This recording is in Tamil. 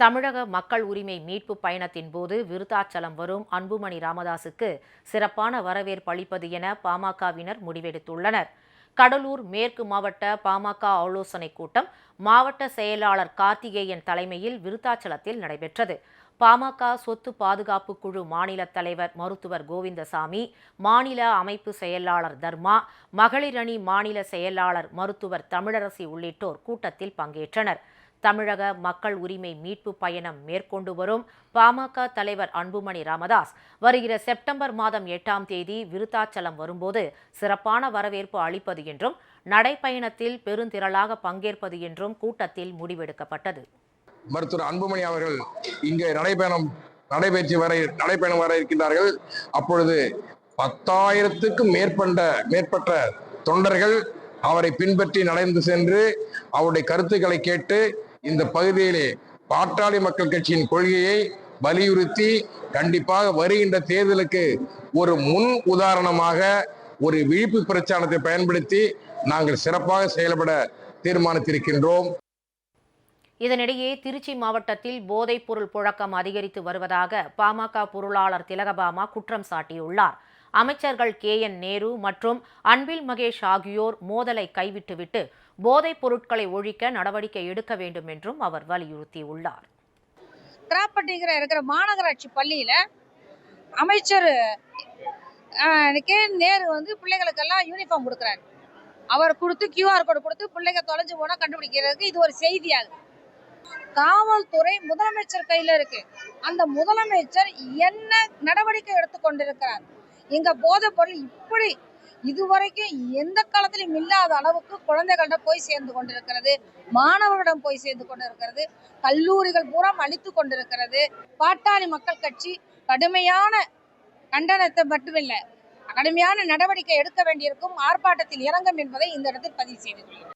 தமிழக மக்கள் உரிமை மீட்பு பயணத்தின் போது விருத்தாச்சலம் வரும் அன்புமணி ராமதாசுக்கு சிறப்பான வரவேற்பு அளிப்பது என பாமகவினர் முடிவெடுத்துள்ளனர். கடலூர் மேற்கு மாவட்ட பாமக ஆலோசனைக் கூட்டம் மாவட்ட செயலாளர் கார்த்திகேயன் தலைமையில் விருத்தாச்சலத்தில் நடைபெற்றது. பாமக சொத்து பாதுகாப்பு குழு மாநில தலைவர் மருத்துவர் கோவிந்தசாமி மாநில அமைப்பு செயலாளர் தர்மா மகளிரணி மாநில செயலாளர் மருத்துவர் தமிழரசி உள்ளிட்டோர் கூட்டத்தில் பங்கேற்றனர். தமிழக மக்கள் உரிமை மீட்பு பயணம் மேற்கொண்டு வரும் பாமக தலைவர் அன்புமணி ராமதாஸ் வருகிற செப்டம்பர் மாதம் எட்டாம் தேதி விருத்தாச்சலம் வரும்போது சிறப்பான வரவேற்பு அளிப்பது என்றும் நடைப்பயணத்தில் பெருந்திரளாக பங்கேற்பது என்றும் கூட்டத்தில் முடிவெடுக்கப்பட்டது. மருத்துவர் அன்புமணி அவர்கள் இங்கே நடைபயணம் நடைபெற்று வர நடைபயணம் வர இருக்கின்றார்கள். அப்பொழுது பத்தாயிரத்துக்கும் மேற்பட்ட மேற்பட்ட தொண்டர்கள் அவரை பின்பற்றி நடந்து சென்று அவருடைய கருத்துக்களை கேட்டு இந்த பகுதியிலே பாட்டாளி மக்கள் கட்சியின் கொள்கையை வலியுறுத்தி கண்டிப்பாக வருகின்ற தேர்தலுக்கு ஒரு முன் உதாரணமாக ஒரு விழிப்பு பிரச்சாரத்தை பயன்படுத்தி நாங்கள் சிறப்பாக செயல்பட தீர்மானித்திருக்கின்றோம். இதனிடையே திருச்சி மாவட்டத்தில் போதைப் பொருள் புழக்கம் அதிகரித்து வருவதாக பாமக பொருளாளர் திலகபாமா குற்றம் சாட்டியுள்ளார். அமைச்சர்கள் கே என் நேரு மற்றும் அன்பில் மகேஷ் ஆகியோர் மோதலை கைவிட்டுவிட்டு போதைப் பொருட்களை ஒழிக்க நடவடிக்கை எடுக்க வேண்டும் என்றும் அவர் வலியுறுத்தியுள்ளார். கிராப்பட்டிங்கிற இருக்கிற மாநகராட்சி பள்ளியில் அமைச்சர் கே நேரு வந்து பிள்ளைகளுக்கெல்லாம் யூனிஃபார்ம் கொடுக்குறாரு. அவர் கொடுத்து கியூஆர் கோடு கொடுத்து பிள்ளைங்க தொலைஞ்சு போனால் கண்டுபிடிக்கிறதுக்கு இது ஒரு செய்தியாகும் காவல்துறை முதலமைச்சர் கையில் இருக்கு. அந்த முதலமைச்சர் என்ன நடவடிக்கை எடுத்து கொண்டிருக்கிறார்? எங்க போதை பொருள் இப்படி இதுவரைக்கும் எந்த காலத்திலும் இல்லாத அளவுக்கு குழந்தைகளிடம் போய் சேர்ந்து கொண்டிருக்கிறது. மாணவர்களிடம் போய் சேர்ந்து கொண்டிருக்கிறது. கல்லூரிகள் பூரா அழித்து கொண்டிருக்கிறது. பாட்டாளி மக்கள் கட்சி கடுமையான கண்டனத்தை மட்டுமில்லை கடுமையான நடவடிக்கை எடுக்க வேண்டியிருக்கும். ஆர்ப்பாட்டத்தில் இறங்கும் என்பதை இந்த இடத்தில் பதிவு செய்து கொள்கிறேன்